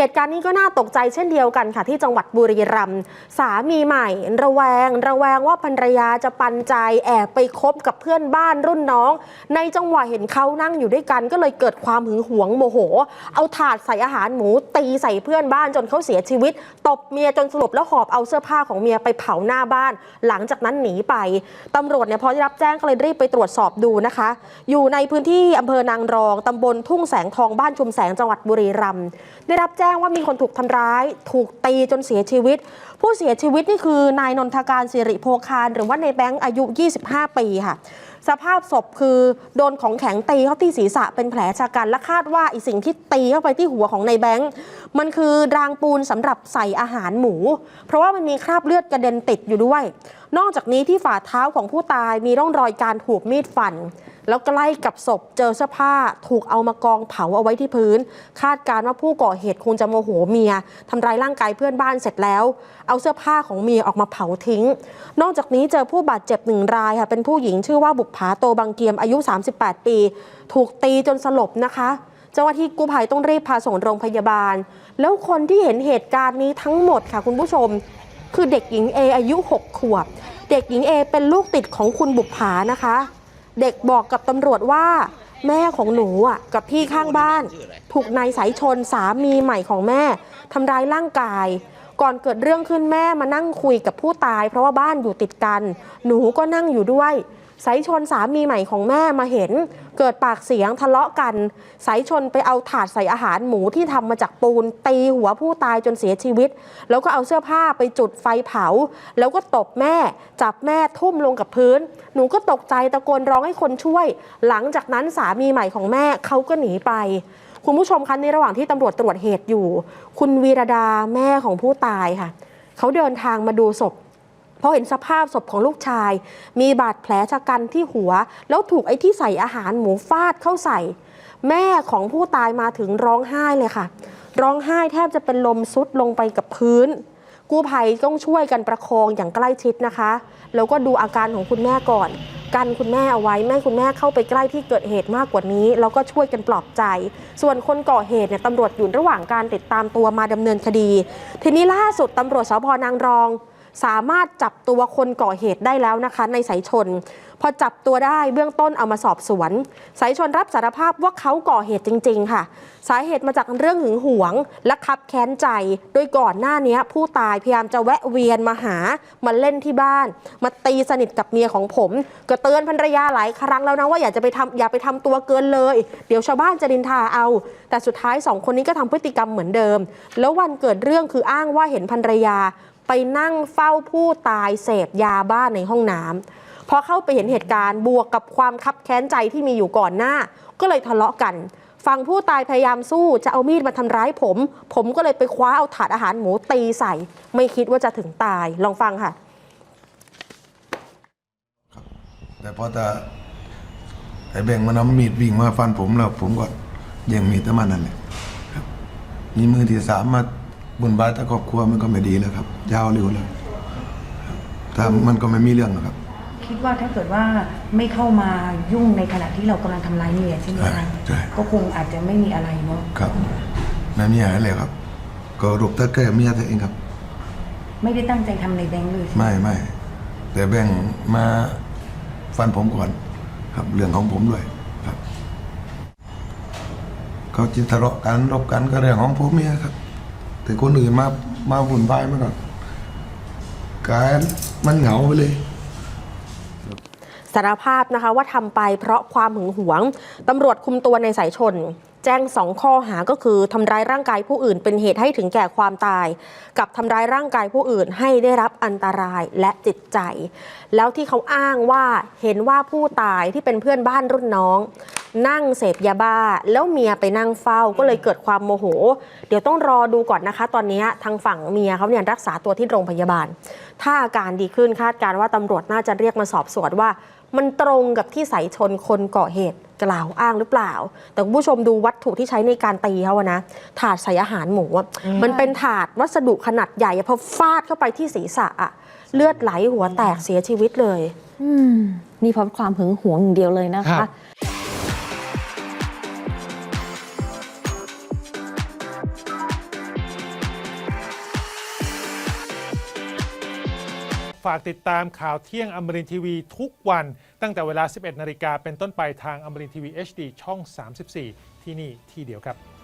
เหตุการณ์นี้ก็น่าตกใจเช่นเดียวกันค่ะที่จังหวัดบุรีรัมย์สามีใหม่ ระแวง ระแวงว่าภรรยาจะปันใจแอบไปคบกับเพื่อนบ้านรุ่นน้อง ในจังหวะเห็นเขานั่งอยู่ด้วยกันก็เลยเกิดความหึงหวงโมโห เอาถาดใส่อาหารหมูตีใส่เพื่อนบ้านจนเขาเสียชีวิต ตบเมียจนสลบแล้วหอบเอาเสื้อผ้าของเมียไปเผาหน้าบ้าน หลังจากนั้นหนีไปตำรวจเนี่ยพอได้รับแจ้งก็เลยรีบไปตรวจสอบดูนะคะ อยู่ในพื้นที่อำเภอนางรองตำบลทุ่งแสงทองบ้านชุมแสงจังหวัดบุรีรัมย์ได้รับแจ้งว่ามีคนถูกทำร้าย ถูกตีจนเสียชีวิต ผู้เสียชีวิตนี่คือนายนนทการสิริโพคารหรือว่าในแบงค์อายุ 25 ปีค่ะสภาพศพคือโดนของแข็งตีเข้าที่ศีรษะเป็นแผลชะกัน และคาดว่าอีสิ่งที่ตีเข้าไปที่หัวของในแบงค์มันคือรางปูนสำหรับใส่อาหารหมู เพราะว่ามันมีคราบเลือดกระเด็นติดอยู่ด้วย นอกจากนี้ที่ฝ่าเท้าของผู้ตายมีร่องรอยการถูกมีดฟัน แล้วใกล้กับศพเจอเสื้อผ้าถูกเอามากองเผาเอาไว้ที่พื้น คาดการณ์ว่าผู้ก่อเหตุคงจะโมโหเมียทำร้ายร่างกายเพื่อนบ้านเสร็จแล้ว เอาเสื้อผ้าของเมียออกมาเผาทิ้ง นอกจากนี้เจอผู้บาดเจ็บหนึ่งรายค่ะเป็นผู้หญิงชื่อว่าบุผาโตบางเกียมอายุ 38 ปี ถูกตีจนสลบนะคะ เจ้าหน้าที่กู้ภัยต้องรีบพาส่งโรงพยาบาล แล้วคนที่เห็นเหตุการณ์นี้ทั้งหมดค่ะคุณผู้ชม คือเด็กหญิงเออายุ 6 ขวบ เด็กหญิงเอเป็นลูกติดของคุณบุปผานะคะ เด็กบอกกับตำรวจว่าแม่ของหนูอะกับพี่ข้างบ้าน ถูกนายสายชนสามีใหม่ของแม่ทำร้ายร่างกาย ก่อนเกิดเรื่องขึ้นแม่มานั่งคุยกับผู้ตาย เพราะว่าบ้านอยู่ติดกัน หนูก็นั่งอยู่ด้วย สายชนสามีใหม่ของแม่มาเห็น เกิดปากเสียงทะเลาะกัน สายชนไปเอาถาดใส่อาหารหมูที่ทำมาจากปูน ตีหัวผู้ตายจนเสียชีวิต แล้วก็เอาเสื้อผ้าไปจุดไฟเผา แล้วก็ตบแม่ จับแม่ทุ่มลงกับพื้น หนูก็ตกใจตะโกนร้องให้คนช่วย หลังจากนั้นสามีใหม่ของแม่เขาก็หนีไปคุณผู้ชมคะในระหว่างที่ตำรวจตรวจเหตุอยู่ คุณวีรดาแม่ของผู้ตายค่ะ เขาเดินทางมาดูศพ พราะเห็นสภาพศพของลูกชาย มีบาดแผลชะกันที่หัว แล้วถูกไอ้ที่ใส่อาหารหมูฟาดเข้าใส่ แม่ของผู้ตายมาถึงร้องไห้เลยค่ะ ร้องไห้แทบจะเป็นลมซุดลงไปกับพื้น กู้ภัยต้องช่วยกันประคองอย่างใกล้ชิดนะคะ แล้วก็ดูอาการของคุณแม่ก่อน กันคุณแม่เอาไว้แม่คุณแม่เข้าไปใกล้ที่เกิดเหตุมากกว่านี้ แล้วก็ช่วยกันปลอบใจ ส่วนคนก่อเหตุเนี่ยตำรวจอยู่ระหว่างการติดตามตัวมาดำเนินคดี ทีนี้ล่าสุดตำรวจสพนางรอง สามารถจับตัวคนก่อเหตุได้แล้วนะคะในสายชน พอจับตัวได้เบื้องต้นเอามาสอบสวน สายชนรับสารภาพว่าเขาก่อเหตุจริง ๆ ค่ะ สาเหตุมาจากเรื่องหึงหวง และคับแค้นใจ โดยก่อนหน้านี้ผู้ตายพยายามจะแวะเวียนมาหามาเล่นที่บ้าน มาตีสนิทกับเมียของผม ก็เตือนภรรยาหลายครั้งแล้วนะว่าอย่าจะไปทำอย่าไปทำตัวเกินเลย เดี๋ยวชาวบ้านจะดินทาเอา แต่สุดท้ายสองคนนี้ก็ทำพฤติกรรมเหมือนเดิม แล้ววันเกิดเรื่องคืออ้างว่าเห็นภรรยา ไปนั่งเฝ้าผู้ตายเสพยาบ้านในห้องน้ำ พอเข้าไปเห็นเหตุการณ์บวกกับความคับแค้นใจที่มีอยู่ก่อนหน้า ก็เลยทะเลาะกันฝั่งผู้ตายพยายามสู้จะเอามีดมาทำร้ายผม ผมก็เลยไปคว้าเอาถาดอาหารหมูตีใส่ ไม่คิดว่าจะถึงตายลองฟังค่ะ แต่พอต่ไอ้แบ่งมันเอามีดวิ่งมาฟันผมแล้ว ผมก็แย่งมีดแต่มันนั่นแหละครับ มีมือที่สามมาบุญบาต่ครอบครัวมันก็ไม่ดีแล้วครับยาวเร็วเลยถ้ามันก็ไม่มีเรื่องหรอกครับ คิดว่าถ้าเกิดว่าไม่เข้ามายุ่งในขณะที่เรากำลังทำร้ายเมียใช่ไหมใช่คะใช่ ก็คงอาจจะไม่มีอะไรเนาะครับไม่มีอะไรเลยครับ ก็รูปตะแก่เมียตัวเองครับ ไม่ได้ตั้งใจทำในแบงค์เลยใช่ไหมไม่ไม่แต่แบ่งมาฟันผมก่อนครับ เรื่องของผมด้วยครับเขาจิทะเลาะกันรบกันก็เรื่องของผมเนี่ยครับ แต่คนอื่นมามาวุ่นวายมันก็กลายมันเหงาไปเลยสารภาพนะคะว่าทำไปเพราะความหึงหวงตำรวจคุมตัวในสายชน แจ้งสองข้อหาก็คือทำร้ายร่างกายผู้อื่น เป็นเหตุให้ถึงแก่ความตาย กับทำร้ายร่างกายผู้อื่นให้ได้รับอันตรายและจิตใจ แล้วที่เขาอ้างว่าเห็นว่าผู้ตายที่เป็นเพื่อนบ้านรุ่นน้อง นั่งเสพยาบ้า แล้วเมียไปนั่งเฝ้าก็เลยเกิดความโมโห เดี๋ยวต้องรอดูก่อนนะคะ ตอนนี้ทางฝั่งเมียเขาเนี่ยรักษาตัวที่โรงพยาบาล ถ้าอาการดีขึ้นคาดการณ์ว่าตำรวจน่าจะเรียกมาสอบสวนว่า มันตรงกับที่สายชนคนก่อเหตุกล่าวอ้างหรือเปล่า แต่คุณผู้ชมดูวัตถุที่ใช้ในการตีเขาอะนะ ถาดใส่อาหารหมูอะมันเป็นถาดวัสดุขนาดใหญ่อะพอฟาดเข้าไปที่ศีรษะอะเลือดไหลหัวแตกเสียชีวิตเลยอืมนี่เพราะความหึงหวงอย่างเดียวเลยนะครัคะ ฝากติดตามข่าวเที่ยงอมรินทีวีทุกวัน ตั้งแต่เวลา 11 นาฬิกาเป็นต้นไปทางอมรินทีวี HD ช่อง 34 ที่นี่ที่เดียวครับ